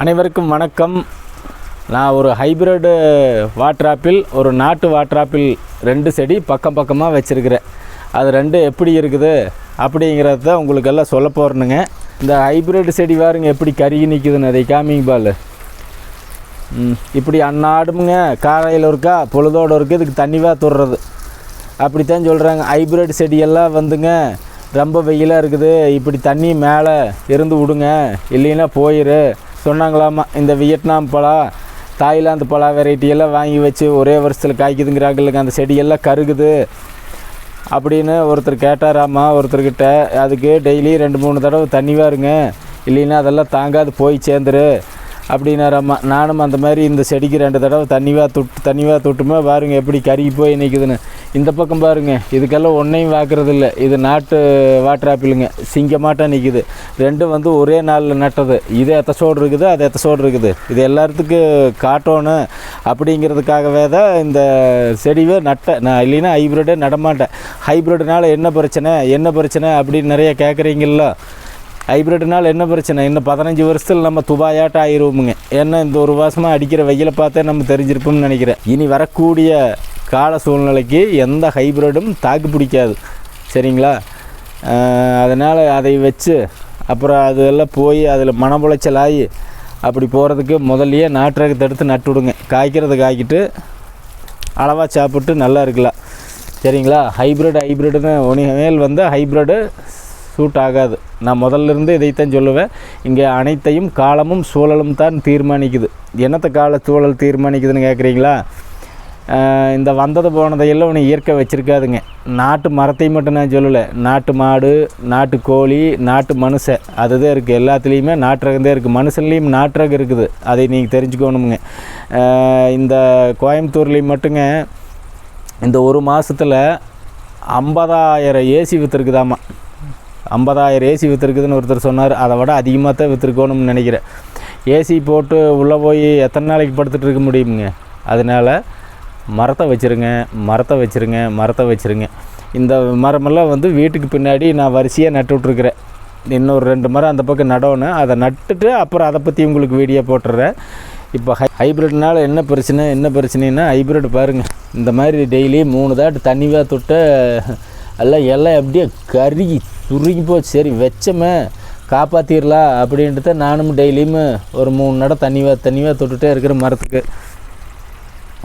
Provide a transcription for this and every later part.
அனைவருக்கும் வணக்கம். நான் ஒரு ஹைப்ரிடு வாட்ராப்பில் ஒரு நாட்டு வாட்ராப்பில் ரெண்டு செடி பக்கம் பக்கமாக வச்சுருக்கிறேன். அது ரெண்டு எப்படி இருக்குது அப்படிங்கிறத தான் உங்களுக்கு எல்லாம் சொல்ல போகிறேனுங்க இந்த ஹைபிரிட் செடி பாருங்க எப்படி கருகி நிற்குதுன்னு அதை காமிங் பால். இப்படி அன்னாடுமுங்க காலையில் இருக்கா பொழுதோடு இருக்கு இதுக்கு தண்ணிவா துடுறது. அப்படித்தான் சொல்கிறாங்க ஹைபிரிட் செடியெல்லாம் வந்துங்க ரொம்ப வெயிலாக இருக்குது. இப்படி தண்ணி மேலே இருந்து விடுங்க. இல்லைன்னா போயிரு. சொன்னாங்களாமா இந்த வியட்நாம் பழம் தாய்லாந்து பழம் வெரைட்டி எல்லாம் வாங்கி வச்சு ஒரே வருஷத்தில் காய்க்குதுங்கிறாங்களுக்கு அந்த செடியெல்லாம் கருகுது. அப்படின்னு ஒருத்தர் கேட்டாராமா ஒருத்தர்கிட்ட அதுக்கு டெய்லி ரெண்டு மூணு தடவை தண்ணி வாருங்க. இல்லைன்னா அதெல்லாம் தாங்காது போய் சேர்ந்துரு. அப்படின்னாராம்மா நானும் அந்த மாதிரி இந்த செடிக்கு ரெண்டு தடவை தண்ணிவா தொட்டு தண்ணிவா தொட்டுமே பாருங்க எப்படி கருகி போய் நிற்குதுன்னு இந்த பக்கம் பாருங்க இதுக்கெல்லாம் ஒன்றையும் வாக்குறது இல்லை இது நாட்டு வாட்டர் ஆப்பிளுங்க சிங்கமாட்டம் நிற்குது ரெண்டும் வந்து ஒரே நாளில் நட்டது. இது எத்த சோடு இருக்குது அது எத்த சோடு இருக்குது. இது எல்லாத்துக்கும் காட்டணும் அப்படிங்கிறதுக்காகவே தான் இந்த செடிவே நட்டேன் நான் இல்லைன்னா ஹைப்ரிட்டே நடமாட்டேன் ஹைப்ரிட்னால என்ன பிரச்சனை என்ன பிரச்சனை அப்படின்னு நிறைய கேட்குறீங்கள ஹைப்ரிட்னால் என்ன பிரச்சனை? இன்னும் பதினஞ்சு வருஷத்தில் நம்ம துபாயாட்டம் ஆயிடுவோமுங்க ஏன்னா இந்த ஒரு மாதமாக அடிக்கிற வெயிலை பார்த்தே நம்ம தெரிஞ்சிருப்போம்னு நினைக்கிறேன். இனி வரக்கூடிய கால சூழ்நிலைக்கு எந்த ஹைப்ரிடும் தாக்கு பிடிக்காது. சரிங்களா? அதனால் அதை வச்சு அப்புறம் அதெல்லாம் போய் அதில் மனமுளைச்சல் ஆகி அப்படி போகிறதுக்கு முதல்லையே நாட்டு எடுத்து நட்டு விடுங்க. காய்க்கிறது காய்க்கிட்டு அளவாக சாப்பிட்டு நல்லா இருக்கலாம். சரிங்களா? ஹைப்ரிட் ஹைப்ரிட்னு மேல் வந்து ஹைப்ரிடு சூட் ஆகாது. நான் முதல்ல இருந்து இதைத்தான் சொல்லுவேன். இங்கே அனைத்தையும் காலமும் சூழலும் தான் தீர்மானிக்குது. என்னத்தை கால சூழல் தீர்மானிக்குதுன்னு கேட்குறீங்களா இந்த வந்தது போனதையெல்லாம் ஒன்று இயற்கை வச்சுருக்காதுங்க. நாட்டு மரத்தையும் மட்டும் நான் சொல்லலை. நாட்டு மாடு நாட்டு கோழி நாட்டு மனுஷன் அதுதான் இருக்குது எல்லாத்துலேயுமே நாட்டு தான் இருக்குது மனுஷன்லேயும் நாட்டு ரகம் இருக்குது. அதை நீங்கள் தெரிஞ்சுக்கணுமுங்க. இந்த கோயம்புத்தூர்லேயும் மட்டுங்க இந்த ஒரு மாதத்தில் ஐம்பதாயிரம் ஏசி விற்றுருக்குதாம்மா ஐம்பதாயிரம் ஏசி விற்றுருக்குதுன்னு ஒருத்தர் சொன்னார். அதை விட அதிகமாக தான் விற்றுருக்கணும்னு நினைக்கிறேன். ஏசி போட்டு உள்ளே போய் எத்தனை நாளைக்கு படுத்துட்டு இருக்க முடியுமுங்க? அதனால் மரத்தை வச்சுருங்க மரத்தை வச்சுருங்க மரத்தை வச்சுருங்க. இந்த மரமெல்லாம் வந்து வீட்டுக்கு பின்னாடி நான் வரிசையாக நட்டு விட்ருக்குறேன் இன்னொரு ரெண்டு மரம் அந்த பக்கம் நடணும். அதை நட்டுட்டு அப்புறம் அதை பற்றி உங்களுக்கு வீடியோ போட்டுடுறேன் இப்போ ஹை ஹைப்ரிட்னால் என்ன பிரச்சனை என்ன பிரச்சனைன்னா ஹைப்ரிட் பாருங்கள் இந்த மாதிரி டெய்லி மூணு தாட்டு தண்ணிவா தொட்ட எல்லாம் எல்லாம் அப்படியே கருகி சுருங்கி போச்சு. சரி வச்சமே காப்பாற்றிடலாம் அப்படின்ட்டு தான் நானும் டெய்லியும் ஒரு மூணு நட தண்ணிவா தண்ணிவா தொட்டுட்டே இருக்கிற மரத்துக்கு.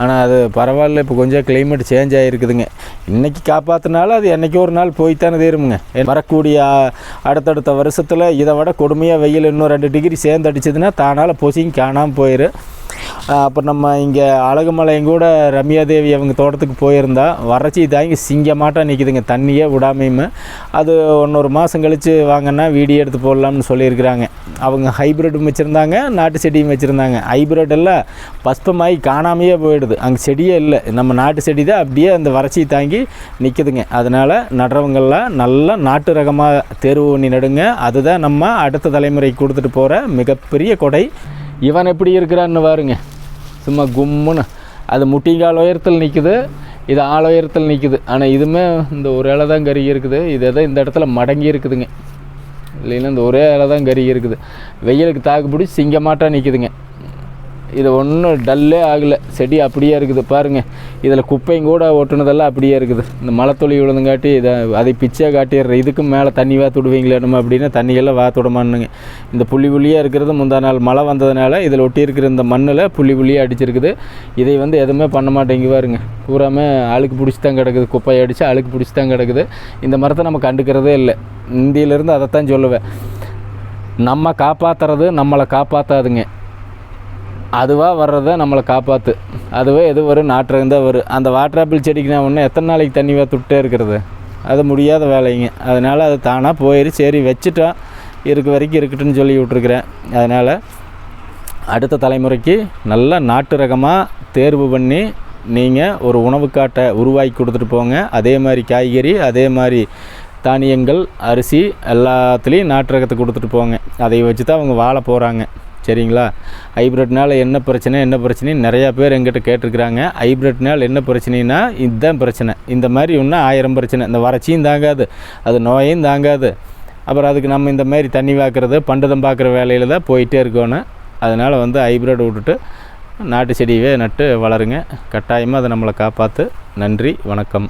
ஆனால் அது பரவாயில்ல இப்போ கொஞ்சம் கிளைமேட் சேஞ்ச் ஆகிருக்குதுங்க இன்றைக்கி காப்பாற்றினாலும் அது என்றைக்கோ ஒரு நாள் போய்த்தானே தீருமுங்க. வரக்கூடிய அடுத்தடுத்த வருஷத்தில் இதை விட கொடுமையாக வெயில் இன்னும் ரெண்டு டிகிரி சேர்ந்து அடிச்சதுன்னா தானால் பொசிங்க காணாமல் போயிடும் அப்புறம் நம்ம இங்கே அழகுமலையும் கூட ரம்யா தேவி அவங்க தோட்டத்துக்கு போயிருந்தா வறட்சி தாங்கி சிங்கமாட்டம் நிற்கிதுங்க தண்ணியே விடாமையுமே. அது ஒன்றொரு மாதம் கழித்து வாங்கன்னா வீடியோ எடுத்து போடலாம்னு சொல்லியிருக்கிறாங்க. அவங்க ஹைப்ரிட்டும் வச்சுருந்தாங்க நாட்டு செடியும் வச்சுருந்தாங்க. ஹைப்ரிட் எல்லாம் பஸ்பமாகி காணாமையே போயிடுது. அங்கே செடியே இல்லை. நம்ம நாட்டு செடி தான் அப்படியே அந்த வறட்சி தாங்கி நிற்கிதுங்க அதனால் நடுறவங்கள்லாம் நல்லா நாட்டு ரகமாக தேர்வு பண்ணி நடுங்க. அதுதான் நம்ம அடுத்த தலைமுறைக்கு கொடுத்துட்டு போகிற மிகப்பெரிய கொடை. இவன் எப்படி இருக்கிறான்னு பாருங்க. சும்மா கும்முன்னு. அது முட்டிங்கால் உயரத்தில் நிற்குது இது ஆள் உயரத்தில் நிற்குது ஆனால் இதுவுமே இந்த ஒரு இலை தான் கருகி இருக்குது. இது எதோ இந்த இடத்துல மடங்கி இருக்குதுங்க. இல்லைன்னா இந்த ஒரே இலை தான் கருகி இருக்குது. வெயிலுக்கு தாக்கு பிடிச்சி நிற்குதுங்க இது ஒன்றும் டல்லே ஆகலை. செடி அப்படியே இருக்குது பாருங்கள் இதில் குப்பையும் கூட ஒட்டுனதெல்லாம் அப்படியே இருக்குது. இந்த மழை துளி விழுதுங்காட்டி இதை அதை பிச்சையாக காட்டிடுற இதுக்கும் மேலே தண்ணி வாத்து விடுவீங்களே நம்ம அப்படின்னா தண்ணியெல்லாம் வாத்து விடமானுங்க இந்த புள்ளி புள்ளியாக இருக்கிறது முந்தா நாள் மழை வந்ததுனால இதில் ஒட்டியிருக்கிற இந்த மண்ணில் புள்ளி புள்ளியாக அடிச்சிருக்குது. இதை வந்து எதுவுமே பண்ண மாட்டேங்க பாருங்க. பூராமே அழுக்கு பிடிச்சி தான் கிடக்குது. குப்பையை அடித்து அழுக்கு பிடிச்சி தான் கிடக்குது. இந்த மரத்தை நம்ம கண்டுக்கிறதே இல்லை. இந்தியிலேருந்து அதைத்தான் சொல்லுவேன். நம்ம காப்பாற்றுறது நம்மளை காப்பாற்றாதுங்க அதுவாக வர்றதை நம்மளை காப்பாற்று அதுவே எது வரும் நாட்டுறங்க தான் வரும் அந்த வாட்டர் ஆப்பிள் செடிக்கு நான் ஒன்று எத்தனை நாளைக்கு தண்ணி விட்டுட்டே இருக்கிறது? அது முடியாத வேலைங்க. அதனால் அது தானாக போயிடு சரி வச்சுட்டோம் இருக்க வரைக்கும் இருக்கட்டுன்னு சொல்லி விட்ருக்குறேன் அதனால் அடுத்த தலைமுறைக்கு நல்ல நாட்டு ரகமாக தேர்வு பண்ணி நீங்கள் ஒரு உணவு காட்டை உருவாக்கி கொடுத்துட்டு போங்க. அதே மாதிரி காய்கறி அதே மாதிரி தானியங்கள் அரிசி எல்லாத்துலேயும் நாட்டு ரகத்தை கொடுத்துட்டு போங்க. அதை வச்சு தான் அவங்க வாழ போகிறாங்க சரிங்களா? ஹைப்ரிட்னால் என்ன பிரச்சனை என்ன பிரச்சனைன்னு நிறையா பேர் எங்கிட்ட கேட்டிருக்கிறாங்க. ஹைப்ரிட்னால் என்ன பிரச்சனைனா இதுதான் பிரச்சனை. இந்த மாதிரி இன்னும் ஆயிரம் பிரச்சனை. இந்த வறட்சியும் தாங்காது அது நோயும் தாங்காது. அப்புறம் அதுக்கு நம்ம இந்த மாதிரி தண்ணி பார்க்குறது பண்டதம் பார்க்குற வேலையில் தான் போயிட்டே இருக்கணும் அதனால் வந்து ஹைப்ரிட் விட்டுட்டு நாட்டு செடியவே நட்டு வளருங்க. கட்டாயமாக அதை நம்மளை காப்பாற்று நன்றி வணக்கம்.